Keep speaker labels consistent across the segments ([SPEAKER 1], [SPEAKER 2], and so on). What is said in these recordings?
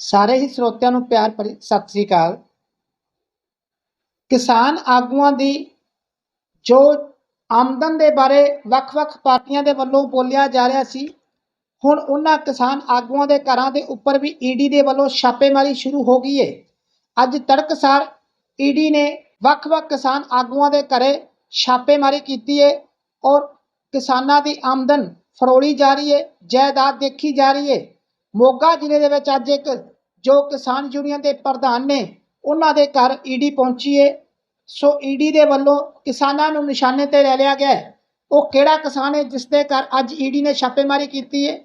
[SPEAKER 1] ਸਾਰੇ ਹੀ ਸਰੋਤਿਆਂ ਨੂੰ ਪਿਆਰ ਭਰੀ ਸਤਿ ਸ੍ਰੀ ਅਕਾਲ। ਕਿਸਾਨ ਆਗੂਆਂ ਦੀ ਜੋ ਆਮਦਨ ਦੇ ਬਾਰੇ ਵੱਖ-ਵੱਖ ਪਾਰਟੀਆਂ ਦੇ ਵੱਲੋਂ ਬੋਲਿਆ ਜਾ ਰਿਹਾ ਸੀ, ਹੁਣ ਉਹਨਾਂ ਕਿਸਾਨ ਆਗੂਆਂ ਦੇ ਘਰਾਂ ਦੇ ਉੱਪਰ ਵੀ ਈਡੀ ਦੇ ਵੱਲੋਂ ਛਾਪੇਮਾਰੀ ਸ਼ੁਰੂ ਹੋ ਗਈ ਏ। ਅੱਜ ਤੜਕਸਾਰ ਈਡੀ ਨੇ ਵੱਖ-ਵੱਖ ਕਿਸਾਨ ਆਗੂਆਂ ਦੇ ਘਰੇ ਛਾਪੇਮਾਰੀ ਕੀਤੀ ਹੈ ਔਰ ਕਿਸਾਨਾਂ ਦੀ ਆਮਦਨ ਫਰੋਲੀ ਜਾ ਰਹੀ ਹੈ ਜਾਇਦਾਦ ਦੇਖੀ ਜਾ ਰਹੀ ਹੈ ਮੋਗਾ ਜ਼ਿਲ੍ਹੇ ਦੇ ਵਿੱਚ ਅੱਜ ਇੱਕ ਜੋ ਕਿਸਾਨ ਯੂਨੀਅਨ ਦੇ ਪ੍ਰਧਾਨ ਨੇ, ਉਹਨਾਂ ਦੇ ਘਰ ਈਡੀ ਪਹੁੰਚੀ ਹੈ ਸੋ ਈਡੀ ਦੇ ਵੱਲੋਂ ਕਿਸਾਨਾਂ ਨੂੰ ਨਿਸ਼ਾਨੇ ਤੇ ਲੈ ਲਿਆ ਗਿਆ ਉਹ ਕਿਹੜਾ ਕਿਸਾਨ ਹੈ, ਜਿਸ ਦੇ ਘਰ ਅੱਜ ਈਡੀ ਨੇ ਛਾਪੇਮਾਰੀ ਕੀਤੀ ਹੈ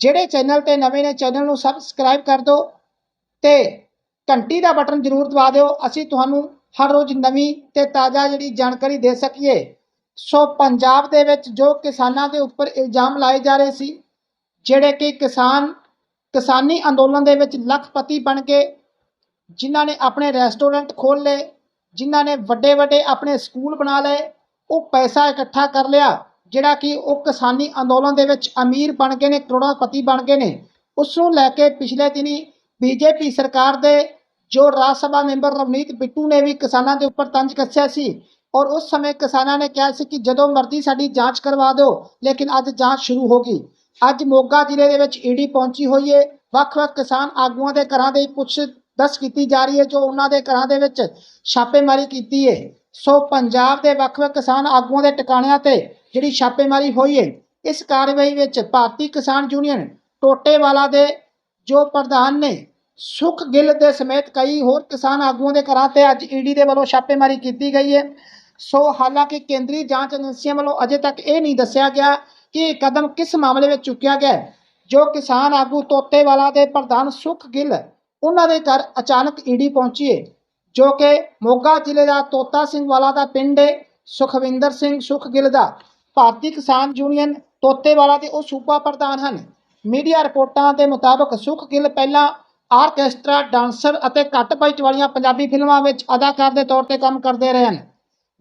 [SPEAKER 1] ਜਿਹੜੇ ਚੈਨਲ ਤੇ ਨਵੇਂ ਨੇ, ਚੈਨਲ ਨੂੰ ਸਬਸਕ੍ਰਾਈਬ ਕਰ ਦਿਓ ਤੇ ਘੰਟੀ ਦਾ ਬਟਨ ਜ਼ਰੂਰ ਦਬਾ ਦਿਓ। ਅਸੀਂ ਤੁਹਾਨੂੰ ਹਰ ਰੋਜ਼ ਨਵੀਂ ਤੇ ਤਾਜ਼ਾ ਜਿਹੜੀ ਜਾਣਕਾਰੀ ਦੇ ਸਕੀਏ। ਸੋ ਪੰਜਾਬ ਦੇ ਵਿੱਚ ਜੋ ਕਿਸਾਨਾਂ ਦੇ ਉੱਪਰ ਇਲਜ਼ਾਮ ਲਾਏ ਜਾ ਰਹੇ ਸੀ, ਜਿਹੜੇ ਕਿ ਕਿਸਾਨ ਕਿਸਾਨੀ ਅੰਦੋਲਨ ਦੇ ਵਿੱਚ ਲੱਖਪਤੀ ਬਣ ਕੇ ਜਿਨ੍ਹਾਂ ਨੇ ਆਪਣੇ ਰੈਸਟੋਰੈਂਟ ਖੋਲ੍ਹ ਲਏ, ਜਿਨ੍ਹਾਂ ਨੇ ਵੱਡੇ ਵੱਡੇ ਆਪਣੇ ਸਕੂਲ ਬਣਾ ਲਏ, ਉਹ ਪੈਸਾ ਇਕੱਠਾ ਕਰ ਲਿਆ, ਜਿਹੜਾ ਕਿ ਉਹ ਕਿਸਾਨੀ ਅੰਦੋਲਨ ਦੇ ਵਿੱਚ ਅਮੀਰ ਬਣ ਗਏ ਨੇ, ਕਰੋੜਾਪਤੀ ਬਣ ਗਏ ਨੇ। ਉਸ ਨੂੰ ਲੈ ਕੇ ਪਿਛਲੇ ਦਿਨੀ ਬੀਜੇਪੀ ਸਰਕਾਰ ਦੇ ਜੋ ਰਾਜ ਸਭਾ ਮੈਂਬਰ ਰਵਨੀਤ ਬਿੱਟੂ ਨੇ ਵੀ ਕਿਸਾਨਾਂ ਦੇ ਉੱਪਰ ਤੰਜ ਕੱਸਿਆ ਸੀ, ਔਰ ਉਸ ਸਮੇਂ ਕਿਸਾਨਾਂ ਨੇ ਕਿਹਾ ਸੀ ਕਿ ਜਦੋਂ ਮਰਜ਼ੀ ਸਾਡੀ ਜਾਂਚ ਕਰਵਾ ਦਿਓ, ਲੇਕਿਨ ਅੱਜ ਜਾਂਚ ਸ਼ੁਰੂ ਹੋ ਗਈ। ਅੱਜ ਮੋਗਾ ਜ਼ਿਲ੍ਹੇ ਦੇ ਵਿੱਚ ਈਡੀ ਪਹੁੰਚੀ ਹੋਈ ਹੈ ਵੱਖ-ਵੱਖ ਕਿਸਾਨ ਆਗੂਆਂ ਦੇ ਘਰਾਂ ਦੇ ਪੁੱਛ ਦੱਸ ਕੀਤੀ ਜਾ ਰਹੀ ਹੈ ਜੋ ਉਹਨਾਂ ਦੇ ਘਰਾਂ ਦੇ ਵਿੱਚ ਛਾਪੇਮਾਰੀ ਕੀਤੀ ਹੈ ਸੋ ਪੰਜਾਬ ਦੇ ਵੱਖ-ਵੱਖ ਕਿਸਾਨ ਆਗੂਆਂ ਦੇ ਟਿਕਾਣਿਆਂ ਤੇ ਜਿਹੜੀ ਛਾਪੇਮਾਰੀ ਹੋਈ ਹੈ ਇਸ ਕਾਰਵਾਈ ਵਿੱਚ ਭਾਰਤੀ ਕਿਸਾਨ ਯੂਨੀਅਨ ਟੋਟੇਵਾਲਾ ਦੇ ਜੋ ਪ੍ਰਧਾਨ ਨੇ, ਸੁਖ ਗਿੱਲ ਦੇ ਸਮੇਤ ਕਈ ਹੋਰ ਕਿਸਾਨ ਆਗੂਆਂ ਦੇ ਘਰਾਂ ਤੇ ਅੱਜ ਈਡੀ ਦੇ ਵੱਲੋਂ ਛਾਪੇਮਾਰੀ ਕੀਤੀ ਗਈ ਹੈ ਸੋ ਹਾਲਾਂਕਿ ਕੇਂਦਰੀ ਜਾਂਚ ਏਜੰਸੀਆਂ ਵੱਲੋਂ ਅਜੇ ਤੱਕ ਇਹ ਨਹੀਂ ਦੱਸਿਆ ਗਿਆ ਕਿ ਇਹ ਕਦਮ ਕਿਸ ਮਾਮਲੇ ਵਿੱਚ ਚੁੱਕਿਆ ਗਿਆ ਜੋ ਕਿਸਾਨ ਆਗੂ ਤੋਤੇਵਾਲਾ ਦੇ ਪ੍ਰਧਾਨ ਸੁਖ ਗਿੱਲ, ਉਹਨਾਂ ਦੇ ਘਰ ਅਚਾਨਕ ਈਡੀ ਪਹੁੰਚੀ ਹੈ, ਜੋ ਕਿ ਮੋਗਾ ਜ਼ਿਲ੍ਹੇ ਦਾ ਤੋਤਾ ਸਿੰਘ ਵਾਲਾ ਦਾ ਪਿੰਡ ਹੈ, ਸੁਖਵਿੰਦਰ ਸਿੰਘ ਸੁਖ ਗਿੱਲ ਦਾ। ਭਾਰਤੀ ਕਿਸਾਨ ਯੂਨੀਅਨ ਤੋਤੇਵਾਲਾ ਦੇ ਉਹ ਸੂਬਾ ਪ੍ਰਧਾਨ ਹਨ। ਮੀਡੀਆ ਰਿਪੋਰਟਾਂ ਦੇ ਮੁਤਾਬਕ ਸੁਖ ਗਿੱਲ ਪਹਿਲਾਂ ਆਰਕੈਸਟਰਾ, ਡਾਂਸਰ ਅਤੇ ਘੱਟ ਬਜਟ ਵਾਲੀਆਂ ਪੰਜਾਬੀ ਫਿਲਮਾਂ ਵਿੱਚ ਅਦਾਕਾਰ ਦੇ ਤੌਰ ਤੇ ਕੰਮ ਕਰਦੇ ਰਹੇ ਹਨ।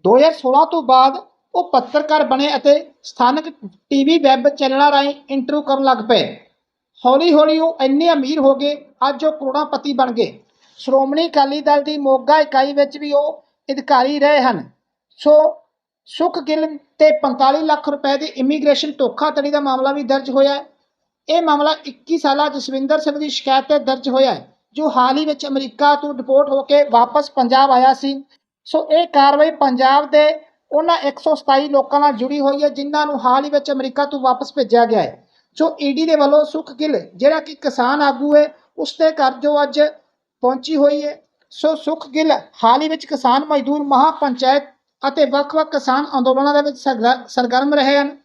[SPEAKER 1] 2016 ਤੋਂ ਬਾਅਦ ਉਹ ਪੱਤਰਕਾਰ ਬਣੇ ਅਤੇ ਸਥਾਨਕ ਟੀਵੀ ਵੈਬ ਚੈਨਲਾਂ ਰਾਹੀਂ ਇੰਟਰਵਿਊ ਕਰਨ ਲੱਗ ਪਏ। ਹੌਲੀ ਹੌਲੀ ਉਹ ਇੰਨੇ ਅਮੀਰ ਹੋ ਗਏ, ਅੱਜ ਉਹ ਕਰੋੜਾਪਤੀ ਬਣ ਗਏ। ਸ਼੍ਰੋਮਣੀ ਅਕਾਲੀ ਦਲ ਦੀ ਮੋਗਾ ਇਕਾਈ ਵਿੱਚ ਵੀ ਉਹ ਅਧਿਕਾਰੀ ਰਹੇ ਹਨ। ਸੋ, ਸੁਖ ਗਿੱਲ ਤੇ 45 ਲੱਖ ਰੁਪਏ ਦੀ ਇਮੀਗ੍ਰੇਸ਼ਨ ਧੋਖਾਧੜੀ ਦਾ ਮਾਮਲਾ ਵੀ ਦਰਜ ਹੋਇਆ ਹੈ। ਇਹ ਮਾਮਲਾ 21 ਸਾਲਾ ਜਸਵਿੰਦਰ ਸਿੰਘ ਦੀ ਸ਼ਿਕਾਇਤ ਤੇ ਦਰਜ ਹੋਇਆ ਹੈ, ਜੋ ਹਾਲ ਹੀ ਵਿੱਚ ਅਮਰੀਕਾ ਤੋਂ ਡਿਪੋਰਟ ਹੋ ਕੇ ਵਾਪਸ ਪੰਜਾਬ ਆਇਆ ਸੀ। ਸੋ, ਇਹ ਕਾਰਵਾਈ ਪੰਜਾਬ ਦੇ ਉਹਨਾਂ 127 ਲੋਕਾਂ ਨਾਲ ਜੁੜੀ ਹੋਈ ਹੈ, ਜਿਨ੍ਹਾਂ ਨੂੰ ਹਾਲ ਹੀ ਵਿੱਚ ਅਮਰੀਕਾ ਤੋਂ ਵਾਪਸ ਭੇਜਿਆ ਗਿਆ ਹੈ। ਸੋ ਈਡੀ ਦੇ ਵੱਲੋਂ ਸੁਖ ਗਿੱਲ, ਜਿਹੜਾ ਕਿ ਕਿਸਾਨ ਆਗੂ ਹੈ, ਉਸ ਦੇ ਘਰ ਜੋ ਅੱਜ ਪਹੁੰਚੀ ਹੋਈ ਹੈ। ਸੋ ਸੁਖ ਗਿੱਲ, ਹਾਲ ਹੀ ਵਿੱਚ ਕਿਸਾਨ ਮਜ਼ਦੂਰ ਮਹਾ ਪੰਚਾਇਤ ਅਤੇ ਵੱਖ-ਵੱਖ ਕਿਸਾਨ ਅੰਦੋਲਨਾਂ ਦੇ ਵਿੱਚ ਸਰਗਰ- ਸਰਗਰਮ ਰਹੇ ਹਨ।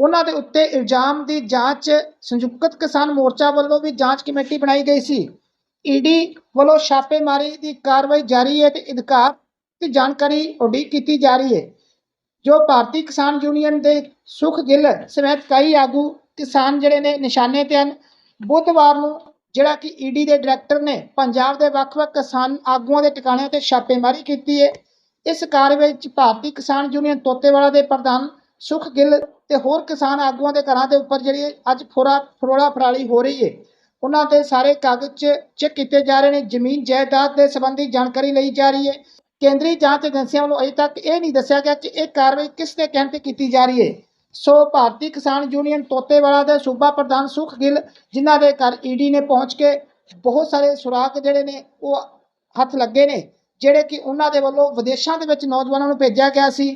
[SPEAKER 1] ਉਹਨਾਂ ਦੇ ਉੱਤੇ ਇਲਜ਼ਾਮ ਦੀ ਜਾਂਚ, ਸੰਯੁਕਤ ਕਿਸਾਨ ਮੋਰਚਾ ਵੱਲੋਂ ਵੀ ਜਾਂਚ ਕਮੇਟੀ ਬਣਾਈ ਗਈ ਸੀ। ਈਡੀ ਵੱਲੋਂ ਛਾਪੇਮਾਰੀ ਦੀ ਕਾਰਵਾਈ ਜਾਰੀ ਹੈ ਤੇ ਅਧਿਕਾਰ ਦੀ ਜਾਣਕਾਰੀ ਉਡੀਕ ਕੀਤੀ ਜਾ ਰਹੀ ਹੈ। ਜੋ ਭਾਰਤੀ ਕਿਸਾਨ ਯੂਨੀਅਨ ਦੇ ਸੁਖ ਗਿੱਲ ਸਮੇਤ ਕਈ ਆਗੂ ਕਿਸਾਨ ਜਿਹੜੇ ਨੇ ਨਿਸ਼ਾਨੇ ਤੇ ਹਨ। ਬੁੱਧਵਾਰ ਨੂੰ ਜਿਹੜਾ ਕਿ ਈਡੀ ਦੇ ਡਾਇਰੈਕਟਰ ਨੇ ਪੰਜਾਬ ਦੇ ਵੱਖ-ਵੱਖ ਕਿਸਾਨ ਆਗੂਆਂ ਦੇ ਟਿਕਾਣਿਆਂ ਤੇ ਛਾਪੇਮਾਰੀ ਕੀਤੀ ਹੈ। ਇਸ ਕਾਰਵਾਈ ਵਿੱਚ ਭਾਰਤੀ ਕਿਸਾਨ ਯੂਨੀਅਨ ਤੋਤੇਵਾਲਾ ਦੇ ਪ੍ਰਧਾਨ ਸੁਖ ਗਿੱਲ ਤੇ ਹੋਰ ਕਿਸਾਨ ਆਗੂਆਂ ਦੇ ਘਰਾਂ ਦੇ ਉੱਪਰ ਜਿਹੜੀ ਅੱਜ ਫੋਰਾ ਫਰੋੜਾ ਫਰਾਲੀ ਹੋ ਰਹੀ ਹੈ। ਉਹਨਾਂ ਦੇ ਸਾਰੇ ਕਾਗਜ਼ ਚੈੱਕ ਕੀਤੇ ਜਾ ਰਹੇ ਨੇ। ਜ਼ਮੀਨ ਜਾਇਦਾਦ ਦੇ ਸੰਬੰਧੀ ਜਾਣਕਾਰੀ ਲਈ ਜਾ ਰਹੀ ਹੈ। ਕੇਂਦਰੀ ਜਾਂਚ ਏਜੰਸੀਆਂ ਵੱਲੋਂ ਅਜੇ ਤੱਕ ਇਹ ਨਹੀਂ ਦੱਸਿਆ ਗਿਆ ਕਿ ਇਹ ਕਾਰਵਾਈ ਕਿਸ ਦੇ ਕਹਿਣ ਤੇ ਕੀਤੀ ਜਾ ਰਹੀ ਹੈ। ਸੋ ਭਾਰਤੀ ਕਿਸਾਨ ਯੂਨੀਅਨ ਤੋਤੇਵਾਲਾ ਦੇ ਸੂਬਾ ਪ੍ਰਧਾਨ ਸੁਖ ਗਿੱਲ, ਜਿਨ੍ਹਾਂ ਦੇ ਘਰ ਈਡੀ ਨੇ ਪਹੁੰਚ ਕੇ ਬਹੁਤ ਸਾਰੇ ਸੁਰਾਖ ਜਿਹੜੇ ਨੇ, ਉਹ ਹੱਥ ਲੱਗੇ ਨੇ, ਜਿਹੜੇ ਕਿ ਉਹਨਾਂ ਦੇ ਵੱਲੋਂ ਵਿਦੇਸ਼ਾਂ ਦੇ ਵਿੱਚ ਨੌਜਵਾਨਾਂ ਨੂੰ ਭੇਜਿਆ ਗਿਆ ਸੀ।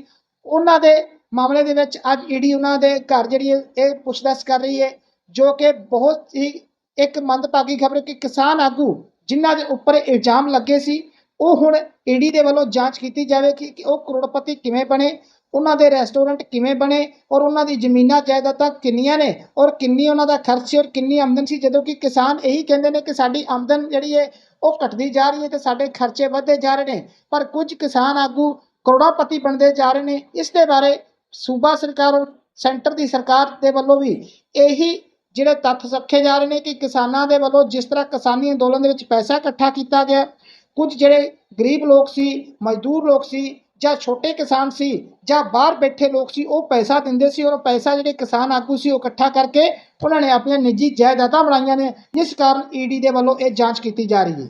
[SPEAKER 1] ਉਹਨਾਂ ਦੇ ਮਾਮਲੇ ਦੇ ਵਿੱਚ ਅੱਜ ਈਡੀ ਉਹਨਾਂ ਦੇ ਘਰ ਜਿਹੜੀ ਹੈ, ਇਹ ਪੁੱਛਦਛ ਕਰ ਰਹੀ ਹੈ, ਜੋ ਕਿ ਬਹੁਤ ਹੀ ਇੱਕ ਮੰਦਭਾਗੀ ਖਬਰ ਕਿ ਕਿਸਾਨ ਆਗੂ ਜਿਨ੍ਹਾਂ ਦੇ ਉੱਪਰ ਇਲਜ਼ਾਮ ਲੱਗੇ ਸੀ ਉਹ ਹੁਣ ਈਡੀ ਦੇ ਵੱਲੋਂ ਜਾਂਚ ਕੀਤੀ ਜਾਵੇ ਕਿ ਕਿ ਉਹ ਕਰੋੜਪਤੀ ਕਿਵੇਂ ਬਣੇ, ਉਹਨਾਂ ਦੇ ਰੈਸਟੋਰੈਂਟ ਕਿਵੇਂ ਬਣੇ, ਔਰ ਉਹਨਾਂ ਦੀ ਜ਼ਮੀਨਾਂ, ਜਾਇਦਾਦਾਂ ਕਿੰਨੀਆਂ ਨੇ, ਔਰ ਕਿੰਨੀ ਉਹਨਾਂ ਦਾ ਖਰਚ ਸੀ ਔਰ ਕਿੰਨੀ ਆਮਦਨ ਸੀ, ਜਦੋਂ ਕਿ ਕਿਸਾਨ ਇਹੀ ਕਹਿੰਦੇ ਨੇ ਕਿ ਸਾਡੀ ਆਮਦਨ ਜਿਹੜੀ ਹੈ, ਉਹ ਘਟਦੀ ਜਾ ਰਹੀ ਹੈ ਤੇ ਸਾਡੇ ਖਰਚੇ ਵੱਧਦੇ ਜਾ ਰਹੇ ਨੇ। ਪਰ ਕੁਝ ਕਿਸਾਨ ਆਗੂ ਕਰੋੜਾਪਤੀ ਬਣਦੇ ਜਾ ਰਹੇ ਨੇ। ਇਸ ਦੇ ਬਾਰੇ ਸੂਬਾ ਸਰਕਾਰ ਔਰ ਸੈਂਟਰ ਦੀ ਸਰਕਾਰ ਦੇ ਵੱਲੋਂ ਵੀ ਇਹੀ ਜਿਹੜੇ ਤੱਥ ਰੱਖੇ ਜਾ ਰਹੇ ਨੇ ਕਿ ਕਿਸਾਨਾਂ ਦੇ ਵੱਲੋਂ ਜਿਸ ਤਰ੍ਹਾਂ ਕਿਸਾਨੀ ਅੰਦੋਲਨ ਦੇ ਵਿੱਚ ਪੈਸਾ ਇਕੱਠਾ ਕੀਤਾ ਗਿਆ ਕੁਝ ਜਿਹੜੇ ਗਰੀਬ ਲੋਕ ਸੀ, ਮਜ਼ਦੂਰ ਲੋਕ ਸੀ ਜਾਂ ਛੋਟੇ ਕਿਸਾਨ ਸੀ ਜਾਂ ਬਾਹਰ ਬੈਠੇ ਲੋਕ ਸੀ, ਉਹ ਪੈਸਾ ਦਿੰਦੇ ਸੀ ਔਰ ਪੈਸਾ ਜਿਹੜੇ ਕਿਸਾਨ ਆਗੂ ਸੀ ਉਹ ਇਕੱਠਾ ਕਰਕੇ ਉਹਨਾਂ ਨੇ ਆਪਣੀਆਂ ਨਿੱਜੀ ਜਾਇਦਾਦਾਂ ਬਣਾਈਆਂ ਨੇ, ਜਿਸ ਕਾਰਨ ਈਡੀ ਦੇ ਵੱਲੋਂ ਇਹ ਜਾਂਚ ਕੀਤੀ ਜਾ ਰਹੀ ਹੈ।